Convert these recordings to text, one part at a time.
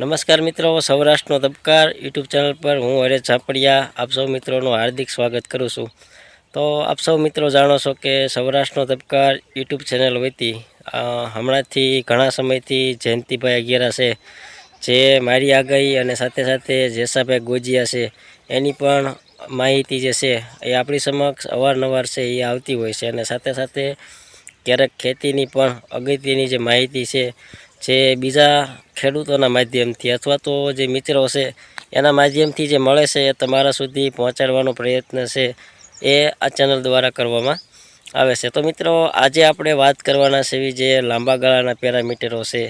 નમસ્કાર મિત્રો, સૌરાષ્ટ્રનો તબકાર YouTube channel પર હું હરેશ ઝાપડિયા આપ સૌ મિત્રોનું હાર્દિક સ્વાગત કરું છું. તો આપ સૌ મિત્રો જાણો છો કે સૌરાષ્ટ્રનો તબકાર યુટ્યુબ ચેનલ વતી હમણાંથી ઘણા સમયથી જયંતિભાઈ અગિયારા છે, જે મારી આગાહી અને સાથે સાથે જેસાભાઈ ગોજિયા છે, એની પણ માહિતી જે છે એ આપણી સમક્ષ અવારનવાર છે એ આવતી હોય છે અને સાથે સાથે ક્યારેક ખેતીની પણ અગત્યની જે માહિતી છે જે બીજા ખેડૂતોના માધ્યમથી અથવા તો જે મિત્રો છે, એના માધ્યમથી જે મળે છે એ તમારા સુધી પહોંચાડવાનો પ્રયત્ન છે એ આ ચેનલ દ્વારા કરવામાં આવે છે. તો મિત્રો, આજે આપણે વાત કરવાના છે જે લાંબા ગાળાના પેરામીટરો છે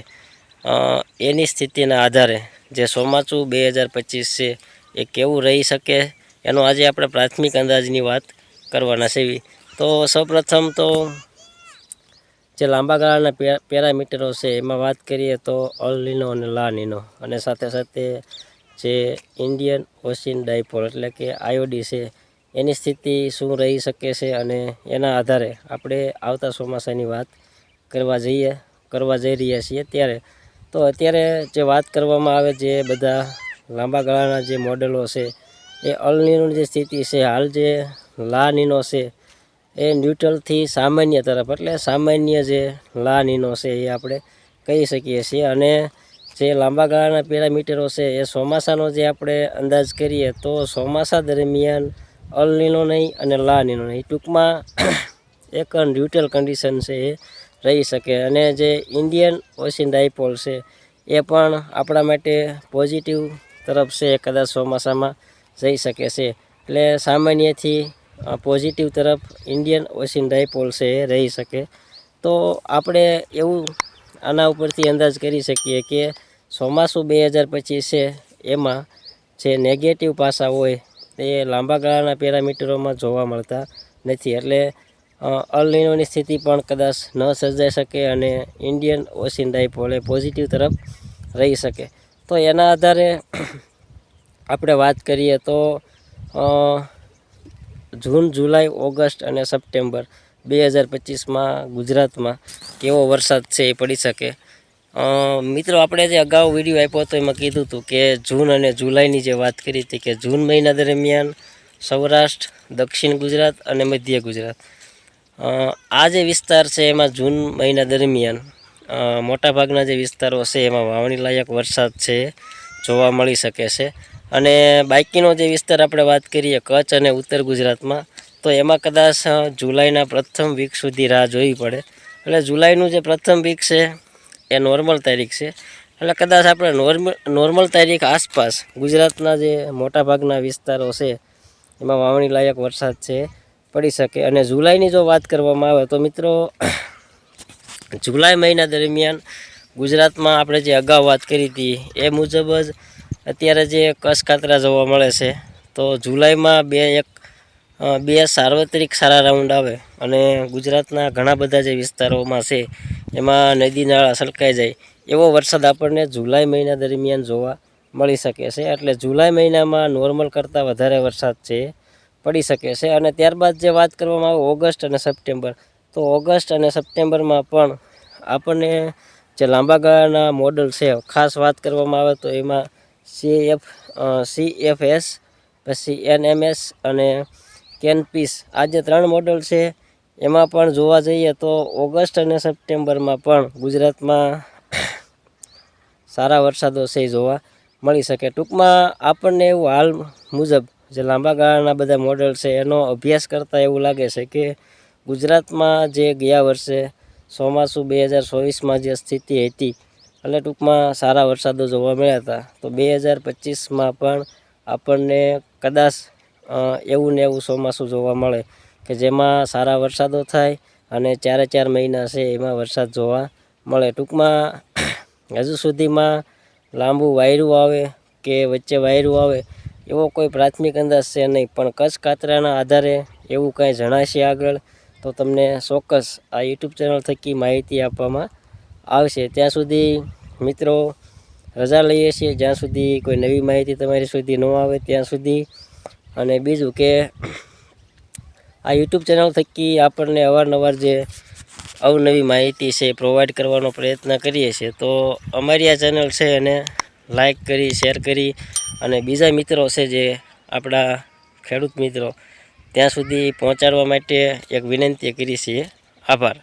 એની સ્થિતિના આધારે જે ચોમાસું બે હજાર પચીસ છે એ કેવું રહી શકે, એનો આજે આપણે પ્રાથમિક અંદાજની વાત કરવાના છે તો સૌપ્રથમ તો જે લાંબા ગાળાના પેરામીટરો છે, એમાં વાત કરીએ તો અલ અને લા નીનો અને સાથે સાથે જે ઇન્ડિયન ઓશિન ડાયપોલ એટલે કે આયોડી છે, એની સ્થિતિ શું રહી શકે છે અને એના આધારે આપણે આવતા ચોમાસાની વાત કરવા જઈએ, કરવા જઈ રહ્યા છીએ ત્યારે. તો અત્યારે જે વાત કરવામાં આવે જે બધા લાંબા ગાળાના જે મોડેલો છે, એ અલ જે સ્થિતિ છે, હાલ જે લા નીનો છે એ ન્યુટ્રલથી સામાન્ય તરફ, એટલે સામાન્ય જે લા નીનો છે એ આપણે કહી શકીએ છીએ. અને જે લાંબા ગાળાના પેરામીટરો છે, એ ચોમાસાનો જે આપણે અંદાજ કરીએ, તો ચોમાસા દરમિયાન અલ નીનો નહીં અને લા નીનો નહીં. ટૂંકમાં એક ન્યુટ્રલ કન્ડિશન છે એ રહી શકે. અને જે ઇન્ડિયન ઓશિન ડાયપોલ છે, એ પણ આપણા માટે પોઝિટિવ તરફ છે કદાચ ચોમાસામાં જઈ શકે છે. એટલે સામાન્યથી પોઝિટિવ તરફ ઇન્ડિયન ઓશિન ડાયપોલ છે એ રહી શકે. તો આપણે એવું આના ઉપરથી અંદાજ કરી શકીએ કે ચોમાસું બે હજાર પચીસ છે, એમાં જે નેગેટિવ પાસા હોય, તે લાંબા ગાળાના પેરામીટરોમાં જોવા મળતા નથી. એટલે અલનિનોની અલ નીનોની સ્થિતિ પણ કદાચ ન સર્જાઈ શકે અને ઇન્ડિયન ઓશિન ડાયપોલે એ પોઝિટિવ તરફ રહી શકે. તો એના આધારે આપણે વાત કરીએ તો જૂન, જુલાઈ, ઓગસ્ટ અને સપ્ટેમ્બર બે હજાર પચીસમાં ગુજરાતમાં કેવો વરસાદ છે એ પડી શકે. મિત્રો, આપણે જે અગાઉ વીડિયો આપ્યો હતો એમાં કીધું હતું કે જૂન અને જુલાઈની જે વાત કરી હતી કે જૂન મહિના દરમિયાન સૌરાષ્ટ્ર, દક્ષિણ ગુજરાત અને મધ્ય ગુજરાત. આ જે વિસ્તાર છે એમાં જૂન મહિના દરમિયાન મોટાભાગના જે વિસ્તારો છે એમાં વાવણી લાયક વરસાદ છે, જોવા મળી શકે છે. અને બાકીનો જે વિસ્તાર આપણે વાત કરીએ કચ્છ અને ઉત્તર ગુજરાતમાં, તો એમાં કદાચ જુલાઈના પ્રથમ વીક સુધી રાહ જોવી પડે. એટલે જુલાઈનું જે પ્રથમ વીક છે, એ નોર્મલ તારીખ છે. એટલે કદાચ આપણે નોર્મલ નોર્મલ તારીખ આસપાસ ગુજરાતના જે મોટાભાગના વિસ્તારો છે, એમાં વાવણી લાયક વરસાદ છે, પડી શકે. અને જુલાઈની જો વાત કરવામાં આવે, તો મિત્રો, જુલાઈ મહિના દરમિયાન ગુજરાતમાં આપણે જે અગાઉ વાત કરી હતી, એ મુજબ જ અત્યારે જે કસકાતરા જોવા મળે છે, તો જુલાઈમાં બે એક બે સાર્વત્રિક સારા રાઉન્ડ આવે અને ગુજરાતના ઘણા બધા જે વિસ્તારોમાં છે, એમાં નદી નાળા છલકાઈ જાય. એવો વરસાદ આપણને જુલાઈ મહિના દરમિયાન જોવા મળી શકે છે, એટલે જુલાઈ મહિનામાં નોર્મલ કરતાં વધારે વરસાદ છે, પડી શકે છે. અને ત્યારબાદ જે વાત કરવામાં આવે ઓગસ્ટ અને સપ્ટેમ્બર, તો ઓગસ્ટ અને સપ્ટેમ્બરમાં પણ આપણને જે લાંબા ગાળાના મોડલ છે, ખાસ વાત કરવામાં આવે તો એમાં C F C F S પછી એન એમ એસ અને કેનપીસ આ જે ત્રણ મોડલ છે. એમાં પણ જોવા જઈએ તો ઓગસ્ટ અને સપ્ટેમ્બરમાં પણ ગુજરાતમાં સારા વરસાદો છે જોવા મળી શકે. ટૂંકમાં આપણને એવું હાલ મુજબ જે લાંબા ગાળાના બધા મોડલ છે, એનો અભ્યાસ કરતાં એવું લાગે છે કે ગુજરાતમાં જે ગયા વર્ષે ચોમાસું બે હજાર ચોવીસમાં જે સ્થિતિ હતી એટલે ટૂંકમાં સારા વરસાદો જોવા મળ્યા હતા. તો બે હજાર પચીસમાં પણ આપણને કદાચ એવું ને એવું ચોમાસું જોવા મળે કે જેમાં સારા વરસાદો થાય અને ચારે ચાર મહિના છે એમાં વરસાદ જોવા મળે. ટૂંકમાં હજુ સુધીમાં લાંબુ વાયરું આવે કે વચ્ચે વાયરું આવે એવો કોઈ પ્રાથમિક અંદાજ છે નહીં, પણ કચ્છ કાતરાના આધારે એવું કાંઈ જણાશે આગળ તો તમને ચોક્કસ આ યુટ્યુબ ચેનલ થકી માહિતી આપવામાં આવશે. ત્યાં સુધી મિત્રો રજા લઈએ છીએ. જ્યાં સુધી કોઈ નવી માહિતી તમારી સુધી ન આવે ત્યાં સુધી. અને બીજું કે આ યુટ્યુબ ચેનલ થકી આપણને અવારનવાર જે અવનવી માહિતી છે પ્રોવાઈડ કરવાનો પ્રયત્ન કરીએ છીએ. તો અમારી આ ચેનલ છે એને લાઈક કરી શેર કરી અને બીજા મિત્રો છે જે આપણા ખેડૂત મિત્રો, ત્યાં સુધી પહોંચાડવા માટે એક વિનંતી કરી છીએ આભાર.